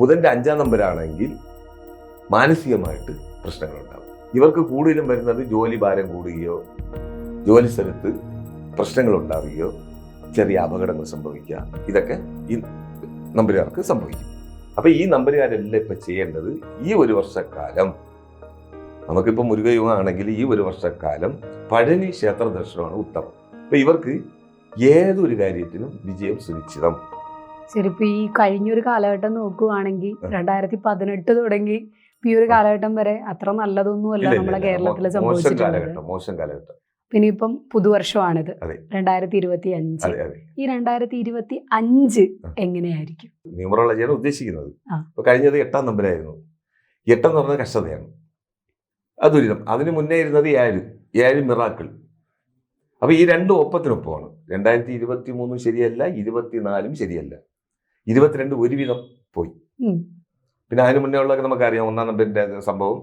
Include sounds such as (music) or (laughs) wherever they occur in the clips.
ബുധന്റെ അഞ്ചാം നമ്പരാണെങ്കിൽ മാനസികമായിട്ട് പ്രശ്നങ്ങളുണ്ടാകും ഇവർക്ക് കൂടുതലും വരുന്നത് ജോലി ഭാരം കൂടുകയോ ജോലി സ്ഥലത്ത് പ്രശ്നങ്ങൾ ഉണ്ടാവുകയോ ചെറിയ അപകടങ്ങൾ സംഭവിക്കുക ഇതൊക്കെ ഈ നമ്പരുകാർക്ക് സംഭവിക്കും. അപ്പോൾ ഈ നമ്പരുകാരെല്ലാം ഇപ്പം ചെയ്യേണ്ടത് ഈ ഒരു വർഷക്കാലം. നമുക്കിപ്പോൾ മുരുകയുഗമാണെങ്കിൽ ഈ ഒരു വർഷക്കാലം പഴനി ക്ഷേത്ര ദർശനമാണ് ഉത്തമം. അപ്പം ഇവർക്ക് ഏതൊരു കാര്യത്തിനും വിജയം സുനിശ്ചിതം. ശരി ഇപ്പൊ ഈ കഴിഞ്ഞൊരു കാലഘട്ടം നോക്കുവാണെങ്കിൽ രണ്ടായിരത്തി പതിനെട്ട് തുടങ്ങി ഈ ഒരു കാലഘട്ടം വരെ അത്ര നല്ലതൊന്നുമല്ല നമ്മുടെ കേരളത്തിൽ മോശം സംഭവിച്ചിട്ടുള്ളത്. പിന്നെ ഇപ്പം പുതുവർഷമാണിത്. രണ്ടായിരത്തി ഇരുപത്തി അഞ്ച് ഈ രണ്ടായിരത്തി ഇരുപത്തി അഞ്ച്. എങ്ങനെയായിരിക്കും? ന്യൂമറോളജിയാണ് ഉദ്ദേശിക്കുന്നത്. ഇപ്പൊ കഴിഞ്ഞത് എട്ടാം നമ്പരായിരുന്നു. എട്ടെന്ന് പറഞ്ഞ കഷ്ടതയാണ്. അത് ദുരിതം അതിന് മുന്നേ ഇരുന്നത് ഏഴ്. ഏഴ് മിറാക്കിൾ. അപ്പൊ ഈ രണ്ടും ഒപ്പത്തിനൊപ്പമാണ്. രണ്ടായിരത്തി ഇരുപത്തി മൂന്നും ശരിയല്ല ഇരുപത്തിനാലും ശരിയല്ല. ഇരുപത്തിരണ്ട് ഒരുവിധം പോയി. പിന്നെ അതിന് മുന്നേ ഉള്ളതൊക്കെ നമുക്കറിയാം. ഒന്നാം നമ്പറിന്റെ സംഭവം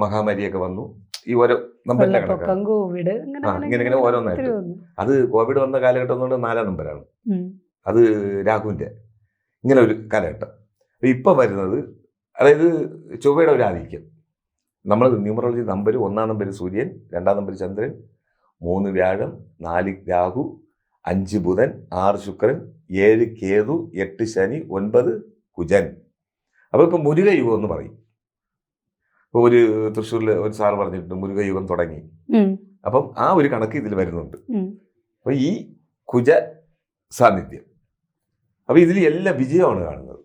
മഹാമാരിയൊക്കെ വന്നു. ഈ ഓരോ നമ്പറിന്റെ കണക്കാണ്. വെള്ളപ്പൊക്കം കോവിഡ് ഇങ്ങനെ ഇങ്ങനെ ഓരോന്നായിട്ട്. അത് കോവിഡ് വന്ന കാലഘട്ടം എന്ന് പറഞ്ഞാൽ നാലാം നമ്പറാണ് അത് രാഹുവിന്റെ ഇങ്ങനെ ഒരു കാലഘട്ടം. ഇപ്പൊ വരുന്നത് അതായത് ചൊവ്വയുടെ ഒരു ആധിക്യം. നമ്മൾ ന്യൂമറോളജി നമ്പർ ഒന്നാം നമ്പർ സൂര്യൻ രണ്ടാം നമ്പർ ചന്ദ്രൻ മൂന്ന് വ്യാഴം നാല് രാഹു അഞ്ച് ബുധൻ ആറ് ശുക്രൻ ഏഴ് കേതു എട്ട് ശനി ഒൻപത് കുജൻ. അപ്പോൾ ഇപ്പൊ മുരുകയുഗം എന്ന് പറയും. ഇപ്പൊ ഒരു തൃശ്ശൂരിൽ ഒരു സാർ പറഞ്ഞിട്ടുണ്ട് മുരുകയുഗം തുടങ്ങി. അപ്പം ആ ഒരു കണക്ക് ഇതിൽ വരുന്നുണ്ട്. ഉം. അപ്പൊ ഈ കുജ സാന്നിധ്യം. അപ്പൊ ഇതിൽ എല്ലാ വിജയമാണ് കാണുന്നത്.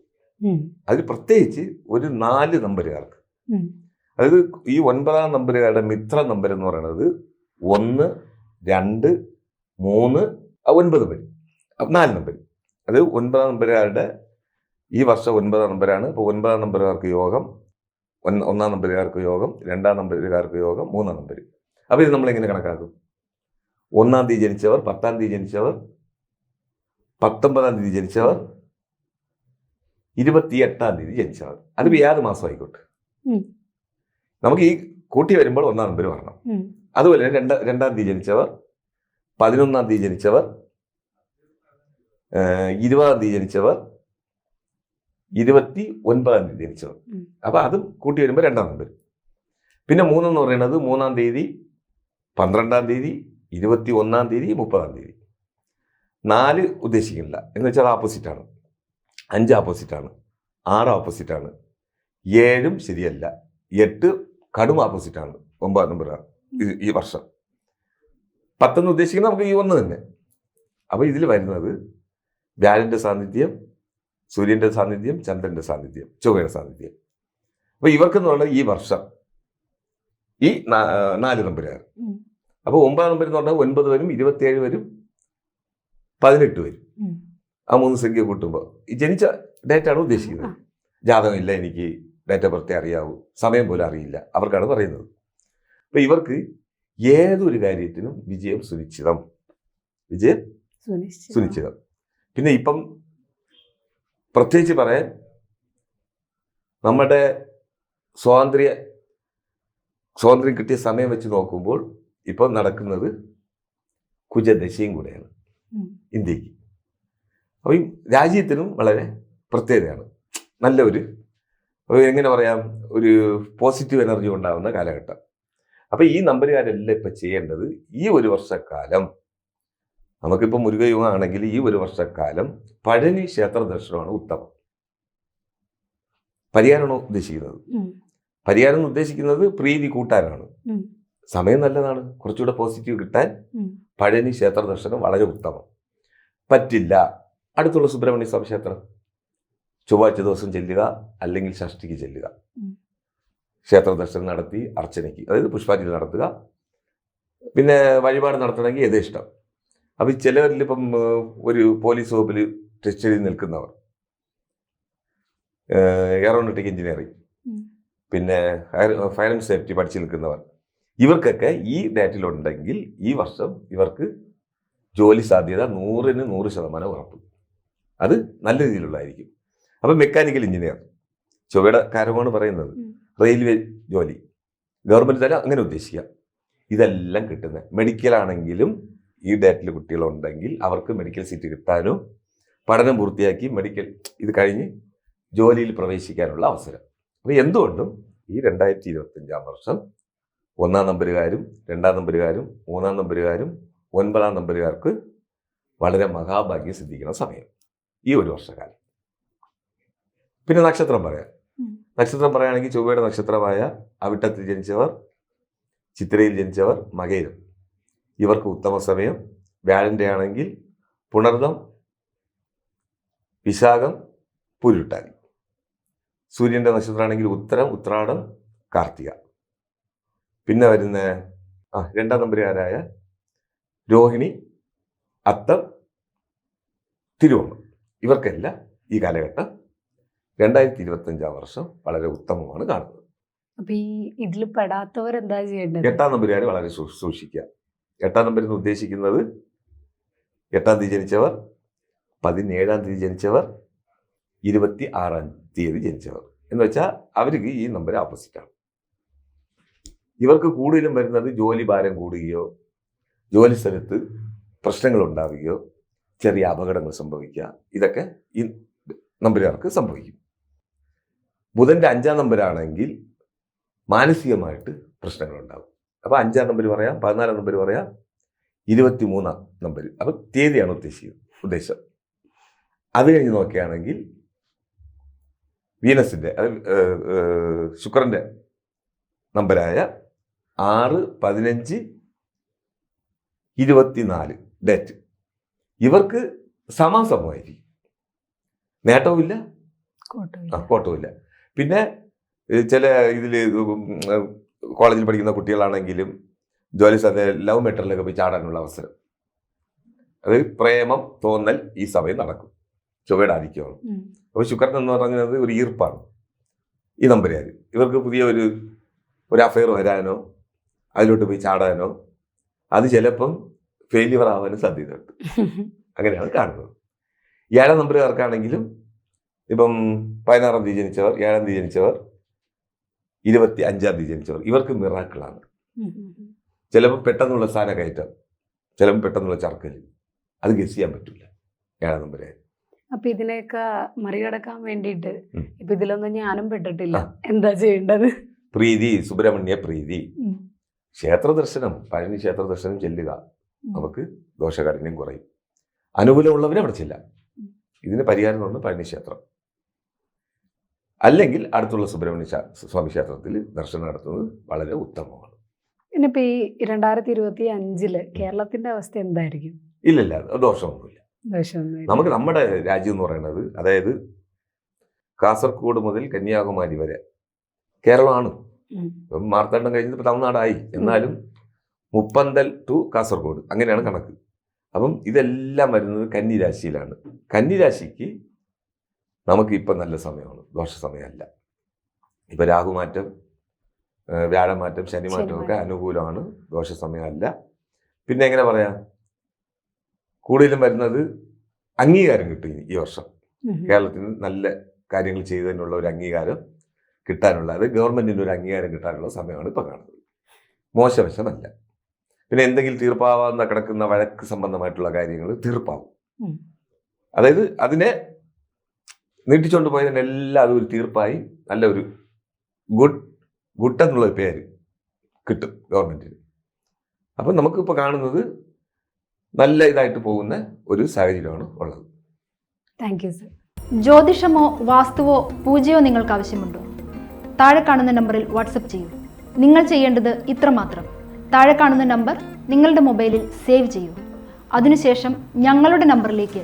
അതിൽ പ്രത്യേകിച്ച് ഒരു നാല് നമ്പരുകാർക്ക്. അതായത് ഈ ഒൻപതാം നമ്പരുകാരുടെ മിത്ര നമ്പർ എന്ന് പറയുന്നത് ഒന്ന് രണ്ട് മൂന്ന് ഒൻപത് പേര് നാല് നമ്പർ അത് ഒൻപതാം നമ്പരുകാരുടെ ഈ വർഷം ഒൻപതാം നമ്പരാണ് ഇപ്പോൾ ഒൻപതാം നമ്പരുകാർക്ക് യോഗം ഒൻ ഒന്നാം നമ്പരുകാർക്ക് യോഗം രണ്ടാം നമ്പരുകാർക്ക് യോഗം മൂന്നാം നമ്പർ അപ്പോൾ ഇത് നമ്മൾ എങ്ങനെ കണക്കാക്കും? ഒന്നാം തീയതി ജനിച്ചവർ പത്താം തീയതി ജനിച്ചവർ പത്തൊമ്പതാം തീയതി ജനിച്ചവർ ഇരുപത്തി എട്ടാം തീയതി ജനിച്ചവർ. അതിപ്പോൾ ഏത് മാസം ആയിക്കോട്ടെ. നമുക്ക് ഈ കൂട്ടി വരുമ്പോൾ ഒന്നാം നമ്പർ വരണം. അതുപോലെ തന്നെ രണ്ട രണ്ടാം തീയതി ജനിച്ചവർ പതിനൊന്നാം തീയതി ജനിച്ചവർ ഇരുപതാം തീയതി ജനിച്ചവർ ഇരുപത്തി ഒൻപതാം തീയതി ജനിച്ചവർ. അപ്പോൾ അപ്പൊ അതും കൂട്ടി വരുമ്പോൾ രണ്ടാം നമ്പർ പിന്നെ മൂന്നെന്ന് പറയുന്നത് മൂന്നാം തീയതി പന്ത്രണ്ടാം തീയതി ഇരുപത്തി ഒന്നാം തീയതി മുപ്പതാം തീയതി. നാല് ഉദ്ദേശിക്കുന്നില്ല. എന്ന് വെച്ചാൽ ആപ്പോസിറ്റാണ് അഞ്ച് ആപ്പോസിറ്റാണ് ആറ് ആപ്പോസിറ്റാണ് ഏഴും ശരിയല്ല. എട്ട് കടും ആപ്പോസിറ്റാണ് ഒമ്പതാം നമ്പറാണ് ഈ വർഷം. പത്തെന്ന് ഉദ്ദേശിക്കുന്നത് നമുക്ക് ഈ ഒന്ന് തന്നെ. അപ്പോൾ ഇതിൽ വരുന്നത് വ്യാഴന്റെ സാന്നിധ്യം സൂര്യന്റെ സാന്നിധ്യം ചന്ദ്രന്റെ സാന്നിധ്യം ചൊവ്വയുടെ സാന്നിധ്യം. അപ്പോൾ ഇവർക്കെന്ന് പറഞ്ഞാൽ ഈ വർഷം ഈ നാല് നമ്പരുകാർ ഉം. അപ്പോൾ ഒമ്പതാം നമ്പർ എന്ന് പറഞ്ഞാൽ ഒൻപത് വരും ഇരുപത്തിയേഴ് വരും പതിനെട്ട് വരും. ആ മൂന്ന് സംഖ്യ കൂട്ടുമ്പോൾ. ഈ ജനിച്ച ഡേറ്റ് ആണ് ഉദ്ദേശിക്കുന്നത്. ജാതകമില്ല ഇല്ല എനിക്ക് ഡേറ്റ് ഓഫ് ബർത്ത് അറിയാവൂ സമയം പോലും അറിയില്ല അവർക്കാണ് പറയുന്നത്. അപ്പോൾ ഇവർക്ക് ഏതൊരു കാര്യത്തിനും വിജയം സുനിശ്ചിതം. വിജയം സുനിശ്ചിതം. പിന്നെ ഇപ്പം പ്രത്യേകിച്ച് പറയാൻ നമ്മുടെ സ്വാതന്ത്ര്യ സ്വാതന്ത്ര്യം കിട്ടിയ സമയം വെച്ച് നോക്കുമ്പോൾ ഇപ്പം നടക്കുന്നത് കുജദശയും കൂടെയാണ്. ഇന്ത്യയ്ക്ക്. അപ്പോൾ ഈ രാജ്യത്തിനും വളരെ പ്രത്യേകതയാണ്. നല്ലൊരു ഒരു എങ്ങനെ പറയാം ഒരു പോസിറ്റീവ് എനർജി ഉണ്ടാകുന്ന കാലഘട്ടം. അപ്പോൾ ഈ നമ്പരുകാരെല്ലാം ഇപ്പം ചെയ്യേണ്ടത്? ഈ ഒരു വർഷക്കാലം നമുക്കിപ്പോൾ മുരുകയുഗമാണെങ്കിൽ ഈ ഒരു വർഷക്കാലം പഴനി ക്ഷേത്ര ദർശനമാണ് ഉത്തമം. പരിഹാരമാണോ ഉദ്ദേശിക്കുന്നത്. പരിഹാരം എന്ന് ഉദ്ദേശിക്കുന്നത് പ്രീതി കൂട്ടാനാണ്. സമയം നല്ലതാണ്. കുറച്ചുകൂടെ പോസിറ്റീവ് കിട്ടാൻ. പഴനി ക്ഷേത്ര ദർശനം വളരെ ഉത്തമം. പറ്റില്ല. അടുത്തുള്ള സുബ്രഹ്മണ്യ സ്വാമി ക്ഷേത്രം. ചൊവ്വാഴ്ച ദിവസം ചെല്ലുക അല്ലെങ്കിൽ ഷഷ്ടിക്ക് ചെല്ലുക. ക്ഷേത്ര ദർശനം നടത്തി അർച്ചനയ്ക്ക്. അതായത് പുഷ്പാഞ്ജലി നടത്തുക. പിന്നെ വഴിപാട് നടത്തണമെങ്കിൽ യഥേഷ്ടം അപ്പം ചിലവരിൽ ഇപ്പം ഒരു പോലീസ് വകുപ്പിൽ ടെസ്റ്റ് ചെയ്ത് നിൽക്കുന്നവർ എയറോനോട്ടിക് എഞ്ചിനീയറിംഗ്. പിന്നെ ഫയർ ആൻഡ് സേഫ്റ്റി പഠിച്ചു നിൽക്കുന്നവർ. ഇവർക്കൊക്കെ ഈ ഡേറ്റിലുണ്ടെങ്കിൽ ഈ വർഷം ഇവർക്ക് ജോലി സാധ്യത നൂറിന് നൂറ് ശതമാനം ഉറപ്പ്. അത് നല്ല രീതിയിലുള്ളതായിരിക്കും. അപ്പം മെക്കാനിക്കൽ എഞ്ചിനീയർ. ചൊവ്വയുടെ കാര്യമാണ് പറയുന്നത്. റെയിൽവേ ജോലി. ഗവൺമെന്റ് തല അങ്ങനെ ഉദ്ദേശിക്കുക. ഇതെല്ലാം കിട്ടുന്നത്. മെഡിക്കലാണെങ്കിലും ഈ ഡേറ്റിൽ കുട്ടികളുണ്ടെങ്കിൽ അവർക്ക് മെഡിക്കൽ സീറ്റ് കിട്ടാനോ പഠനം പൂർത്തിയാക്കി മെഡിക്കൽ ഇത് കഴിഞ്ഞ് ജോലിയിൽ പ്രവേശിക്കാനുള്ള അവസരം. അപ്പോൾ എന്തുകൊണ്ടും ഈ രണ്ടായിരത്തി ഇരുപത്തഞ്ചാം വർഷം ഒന്നാം നമ്പരുകാരും രണ്ടാം നമ്പരുകാരും മൂന്നാം നമ്പരുകാരും ഒൻപതാം നമ്പരുകാർക്ക് വളരെ മഹാഭാഗ്യം സിദ്ധിക്കുന്ന സമയം. ഈ ഒരു വർഷക്കാലം പിന്നെ നക്ഷത്രം പറയാം. നക്ഷത്രം പറയുകയാണെങ്കിൽ ചൊവ്വയുടെ നക്ഷത്രമായ അവിട്ടത്തിൽ ജനിച്ചവർ ചിത്രയിൽ ജനിച്ചവർ മകയിലും. ഇവർക്ക് ഉത്തമ സമയം. വ്യാഴന്റെ ആണെങ്കിൽ പുണർദം വിശാഖം പുരുട്ടാതി. സൂര്യന്റെ നക്ഷത്രമാണെങ്കിൽ ഉത്തരം ഉത്രാടം കാർത്തിക. പിന്നെ വരുന്ന ആ രണ്ടാം നമ്പരുകാരായ രോഹിണി അത്തം തിരുവോണം ഇവർക്കെല്ലാം ഈ കാലഘട്ടം രണ്ടായിരത്തി ഇരുപത്തഞ്ചാം വർഷം വളരെ ഉത്തമമാണ് കാണുന്നത്. അപ്പൊ ഈ ഇതിൽ പെടാത്തവർ എന്താ ചെയ്യേണ്ടത്? എട്ടാം നമ്പരുകാർ വളരെ സൂക്ഷിക്കുക. എട്ടാം നമ്പർ എന്ന് ഉദ്ദേശിക്കുന്നത് എട്ടാം തീയതി ജനിച്ചവർ പതിനേഴാം തീയതി ജനിച്ചവർ ഇരുപത്തി ആറാം തീയതി ജനിച്ചവർ എന്ന് വെച്ചാൽ അവർക്ക് ഈ നമ്പർ ഓപ്പോസിറ്റാണ് ഇവർക്ക് കൂടുതലും വരുന്നത് ജോലി ഭാരം കൂടുകയോ ജോലി സ്ഥലത്ത് പ്രശ്നങ്ങൾ ഉണ്ടാവുകയോ ചെറിയ അപകടങ്ങൾ സംഭവിക്കുക ഇതൊക്കെ ഈ നമ്പരുകാർക്ക് സംഭവിക്കും. ബുധന്റെ അഞ്ചാം നമ്പരാണെങ്കിൽ മാനസികമായിട്ട് പ്രശ്നങ്ങളുണ്ടാകും. അപ്പോൾ അഞ്ചാം നമ്പർ പറയാം പതിനാലാം നമ്പർ പറയാം ഇരുപത്തി മൂന്നാം നമ്പർ അപ്പോൾ തീയതിയാണ് ഉദ്ദേശിക്കുന്നത് ഉദ്ദേശം. അത് കഴിഞ്ഞ് നോക്കുകയാണെങ്കിൽ വീനസിന്റെ ശുക്രന്റെ നമ്പരായ ആറ് പതിനഞ്ച് ഇരുപത്തിനാല് ഡേറ്റ് ഇവർക്ക് സമാസമമായിരിക്കും. നേട്ടവുമില്ല? ഇല്ല ആ കോട്ടവുമില്ല. പിന്നെ ചില ഇതിൽ കോളേജിൽ പഠിക്കുന്ന കുട്ടികളാണെങ്കിലും ജോലി സാധ്യത ലവ് മെറ്ററിലൊക്കെ പോയി ചാടാനുള്ള അവസരം. അത് പ്രേമം തോന്നൽ ഈ സമയം നടക്കും. ചൊവ്വയുടെ ആധിക്യമാണ് അപ്പോൾ ശുക്രൻ എന്ന് പറഞ്ഞത് ഒരു ഈർപ്പാണ്. ഈ നമ്പരാർ ഇവർക്ക് പുതിയ ഒരു ഒരു അഫയർ വരാനോ അതിലോട്ട് പോയി ചാടാനോ അത് ചിലപ്പം ഫെയിലിയർ ആവാനും സാധ്യതയുണ്ട്. (laughs) അങ്ങനെയാണ് കാണുന്നത്. ഏഴാം നമ്പറുകാർക്കാണെങ്കിലും ഇപ്പം പതിനാറാം തീയതി ജനിച്ചവർ ഏഴാം തീയതി ജനിച്ചവർ ഇരുപത്തി അഞ്ചാം തീയതി ജനിച്ചവർ ഇവർക്ക് മിറാക്കിളാണ്. ചിലപ്പോൾ പെട്ടെന്നുള്ള സ്ഥാന കയറ്റം ചിലപ്പോൾ പെട്ടെന്നുള്ള ചർക്കൽ അത് ഗസ് ചെയ്യാൻ പറ്റില്ല ഏഴാം നമ്പരെ അപ്പൊ ഇതിനെയൊക്കെ മറികടക്കാൻ വേണ്ടിയിട്ട്. ഇപ്പൊ ഇതിലൊന്നും ഞാനും പെട്ടിട്ടില്ല. എന്താ ചെയ്യേണ്ടത്? പ്രീതി സുബ്രഹ്മണ്യ പ്രീതി. ക്ഷേത്ര ദർശനം പഴനി ക്ഷേത്ര ദർശനം ചെല്ലുക. നമുക്ക് ദോഷകാഠിന്യം കുറയും. അനുകൂലമുള്ളവരെ അവിടെ ചെല്ലാം. ഇതിന് പരിഹാരം എന്ന് പറഞ്ഞാൽ പഴനി ക്ഷേത്രം. അല്ലെങ്കിൽ അടുത്തുള്ള സുബ്രഹ്മണ്യ സ്വാമി ക്ഷേത്രത്തിൽ ദർശനം നടത്തുന്നത് വളരെ ഉത്തമമാണ്. ഇനിയിപ്പോ ഈ രണ്ടായിരത്തി ഇരുപത്തി അഞ്ചിൽ കേരളത്തിന്റെ അവസ്ഥ എന്തായിരിക്കും? ഇല്ലില്ല ദോഷമൊന്നുമില്ല. നമുക്ക് നമ്മുടെ രാജ്യം എന്ന് പറയുന്നത് അതായത് കാസർഗോഡ് മുതൽ കന്യാകുമാരി വരെ കേരളമാണ്. മാർത്താണ്ഡം ഇപ്പം തമിഴ്നാടായി. എന്നാലും മുപ്പന്തൽ ടു കാസർഗോഡ് അങ്ങനെയാണ് കണക്ക്. അപ്പം ഇതെല്ലാം വരുന്നത് കന്നിരാശിയിലാണ് കന്നിരാശിക്ക് നമുക്ക് ഇപ്പം നല്ല സമയമാണ്. ദോഷ സമയമല്ല ഇപ്പം രാഹുമാറ്റം വ്യാഴമാറ്റം ശനിമാറ്റം ഒക്കെ അനുകൂലമാണ്. ദോഷ സമയമല്ല പിന്നെ എങ്ങനെ പറയാം? കൂടുതലും വരുന്നത് അംഗീകാരം കിട്ടും ഈ വർഷം. കേരളത്തിൽ കേരളത്തിന് നല്ല കാര്യങ്ങൾ ചെയ്തതിനുള്ള ഒരു അംഗീകാരം കിട്ടാനുള്ള അത് ഗവൺമെന്റിന് ഒരു അംഗീകാരം കിട്ടാനുള്ള സമയമാണ് ഇപ്പൊ കാണുന്നത്. മോശവശമല്ല. പിന്നെ എന്തെങ്കിലും തീർപ്പാവാവുന്ന കിടക്കുന്ന വഴക്ക് സംബന്ധമായിട്ടുള്ള കാര്യങ്ങൾ തീർപ്പാവും. അതായത് അതിനെ നീട്ടിച്ചുകൊണ്ട് പോയതിനെല്ലാം ഒരു തീർപ്പായി. നല്ല ഒരു ഗുഡ് ഗുഡ് എന്നുള്ള ഒരു പേര് കിട്ടും ഗവൺമെന്റിന് അപ്പം നമുക്കിപ്പോൾ കാണുന്നത് നല്ല ഇതായിട്ട് പോകുന്ന ഒരു സാഹചര്യമാണ് ഉള്ളത്. താങ്ക് യു സർ ജ്യോതിഷമോ വാസ്തുവോ പൂജയോ നിങ്ങൾക്ക് ആവശ്യമുണ്ടോ? താഴെ കാണുന്ന നമ്പറിൽ വാട്സപ്പ് ചെയ്യൂ. നിങ്ങൾ ചെയ്യേണ്ടത് ഇത്രമാത്രം താഴെ കാണുന്ന നമ്പർ നിങ്ങളുടെ മൊബൈലിൽ സേവ് ചെയ്യൂ. അതിനുശേഷം ഞങ്ങളുടെ നമ്പറിലേക്ക്